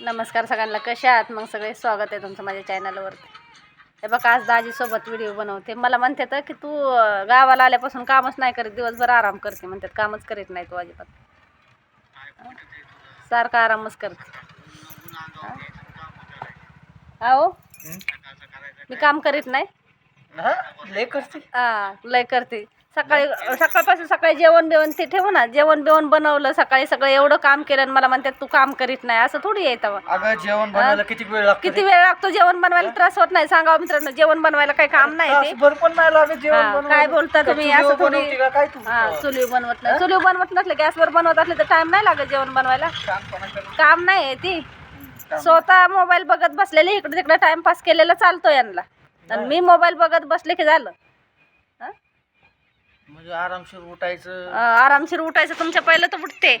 नमस्कार सगळ्यांना कशा आहात? मग सगळे स्वागत आहे तुमचं माझ्या चॅनलवरती हे बघा आज दाजीसोबत व्हिडिओ बनवते. मला म्हणते तर की तू गावाला आल्यापासून कामच नाही करीत दिवसभर आराम करते. म्हणतात कामच करीत नाही तू अजिबात? सारखा आरामच करते? अहो मी काम करीत नाही? हा? लय करते. हा लय करते. सकाळी सकाळपासून सकाळी जेवण बिवण ते ठेवू ना. जेवण बिवण बनवलं सकाळी सगळं एवढं काम केलं आणि मला म्हणतात तू काम करीत नाही. असं थोडी तेव्हा अगं जेवण बनवायला किती वेळ लागतो किती वेळ लागतो जेवण बनवायला? त्रास होत नाही. सांगा मित्रांनो जेवण बनवायला काही काम नाही ते. पण नाही लागत जेवण. काय बोलता तुम्ही? असं थोडी- काय चुली बनवत नाही. चुली बनवत नसलं गॅसवर बनवत असले तर टाइम नाही लागत जेवण बनवायला. काम नाही आहे ती. स्वतः मोबाईल बघत बसलेले इकडे तिकडे टाइमपास केलेला चालतो यांना. आणि मी मोबाईल बघत बसले की झालं? म्हणजे आरामशीर उठायचं. अं, आरामशीर उठायचं. तुमच्या पहिलं तर उठते.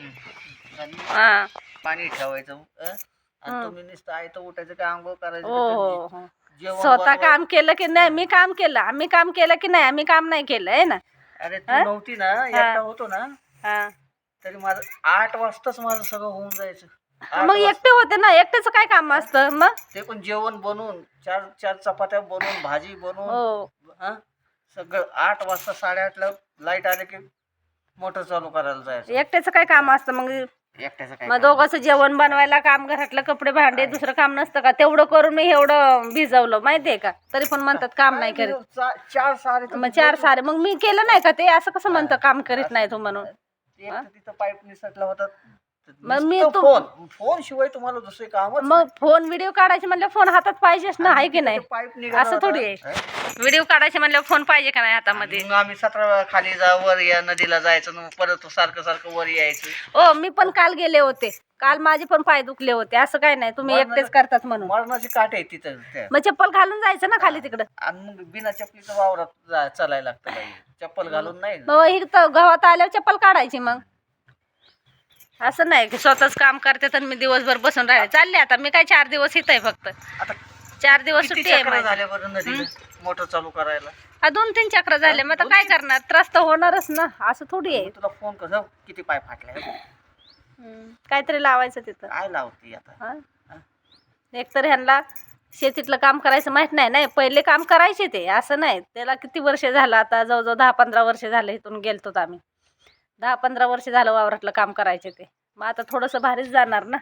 आणि हा. पाणी ठेवायचं अं? आणि. तुम्ही नुसतं आयतं उठायचं काय आंघोळ करायचं हो हो हो. जेवण स्वतः बनवायचं. काम केलं की नाही मी काम केलं. आम्ही काम केलं की नाही आम्ही काम नाही केलं आहे ना? अरे तू? नव्हती ना? एकटा होतो ना? हा. तरी माझं आठ वाजताच माझं सगळं होऊन जायचं. आठ मग वाजता. एकटे होते ना? एकटेच काय काम असतं? मग? ते पण जेवण बनवून चार चार चपात्या बनवून भाजी बनवून हो. हा? सगळं आठ वाजता साडेआठला लाइट आले की मोटर चालू करायला जायचं. एकट्याचं काय काम असतं मग? एकट्याचं काय मग काम? दोघांचं जेवण बनवायला काम घरातलं कपडे भांडे दुसरं काम नसतं का? तेवढं करून मी एवढं भिजवलं माहितीये का? तरी पण म्हणतात काम नाही करीत. चा- चार सारे मग चार सारे. मग मी केलं नाही का ते? असं कसं म्हणतं काम करीत नाही तू म्हणून. एक तर तिथं पाईप निसटला होता. मग मी नुसतं तो- फोन फोन शिवाय तुम्हाला दुसरे काम मग फोन व्हिडिओ काढायचे म्हणलं फोन हातात पाहिजेच ना आहे की नाही? पाईप असं थोडी आहे. व्हिडिओ काढायचे म्हणलं फोन पाहिजे का नाही हातामध्ये? मग आम्ही सतरा खाली जा वर या नदीला जायचं मग परत सारखं सारखं वर यायचं. हो मी पण काल गेले होते. काल माझे पण पाय दुखले होते. असं काय नाही तुम्ही एकटेच करतात म्हणून. मरणाची काठ आहे तिथं त्या. मग चप्पल घालून जायचं ना खाली तिकडं? आणि मग बिना चपलीचं वावरात जा- चालायला लागतं बाई. चप्पल घालून नाही. मग ही तर गव्हात आल्यावर चप्पल काढायची मग. असं नाही की स्वतःच काम करते तर मी दिवसभर बसून राहिले. चालले आता मी काय चार दिवस इथं आहे फक्त. आता चार दिवस किती सुट्टी आहे चक्र माझी. झाल्या बरं नदीला मोटर चालू करायला? हा दोन तीन चक्र झाले. मग आता काय करणार? त्रास तर होणारच ना. असं थोडी आहे. मी तुला फोन कर. जाऊ. किती पाय फाटले? हम्म. काहीतरी लावायचं तिथं. काय लावती आता? हा? हा? एकतर ह्यांना शेतीतलं काम करायचं माहीत नाही नाही पहिले काम करायचे ते. असं नाही. त्याला किती वर्ष झालं? आता जवळजवळ दहा पंधरा वर्ष झालं इथून गेलतो आम्ही. दहा पंधरा वर्ष झालं वावरातलं काम करायचे ते. मग आता थोडंसं भारीच जाणार ना.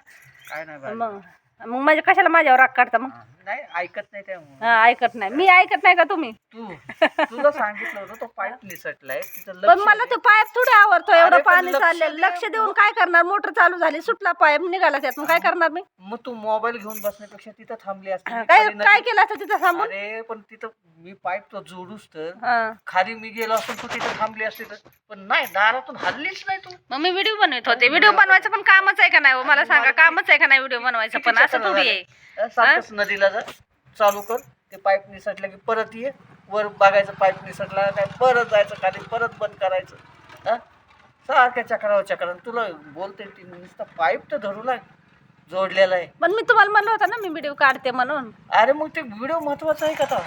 काय नाही बाई. मग मग माझ्या कशाला माझ्यावर राग काढता मग? हा, नाही ऐकत नाही त्यामुळे. हा ऐकत नाही. मी ऐकत नाही का तुम्ही? तू तुला सांगितलं होतं तो पाईप निसटलाय. पण लक्ष मला. तो पाईप थोडे आवडतो अरे एवढं पण पाणी लक्ष चाललेलं. लक्ष देऊन काय करणार? मोटर चालू झाली सुटला पाईप निघाला त्यात मग काय करणार मी? मग तू मोबाईल घेऊन बसण्यापेक्षा तिथं थांबली असती. मी काय खाली नदी- काय केलं असतं तिथं थांबून? अरे पण तिथं मी पाईप तो जोडूस तर. हा. खाली मी गेलो असतो तू तिथं थांबली असती तर. पण नाही दारातून हल्लीच नाही तू. मग मी व्हिडिओ बनवत होते. व्हिडिओ बनवायचं पण कामच आहे का नाही हो? मला सांगा कामच आहे का नाही व्हिडिओ बनवायचं पण किती असं थोडी? आहे नदीला जा चालू कर. ते पाईप निसटलं की परत ये. वर बघायचं पाईप निसटला काय परत जायचं खाली परत बंद करायचं. हं? सारख्या चक्रावर चक्रा तुला बोलते ती नुसतं पाईप तर धरू लाग. जोडलेला आहे. पण मी तुम्हाला म्हणलं होतं ना मी व्हिडिओ काढते म्हणून. अरे मग ते व्हिडिओ महत्त्वाचा आहे का आता?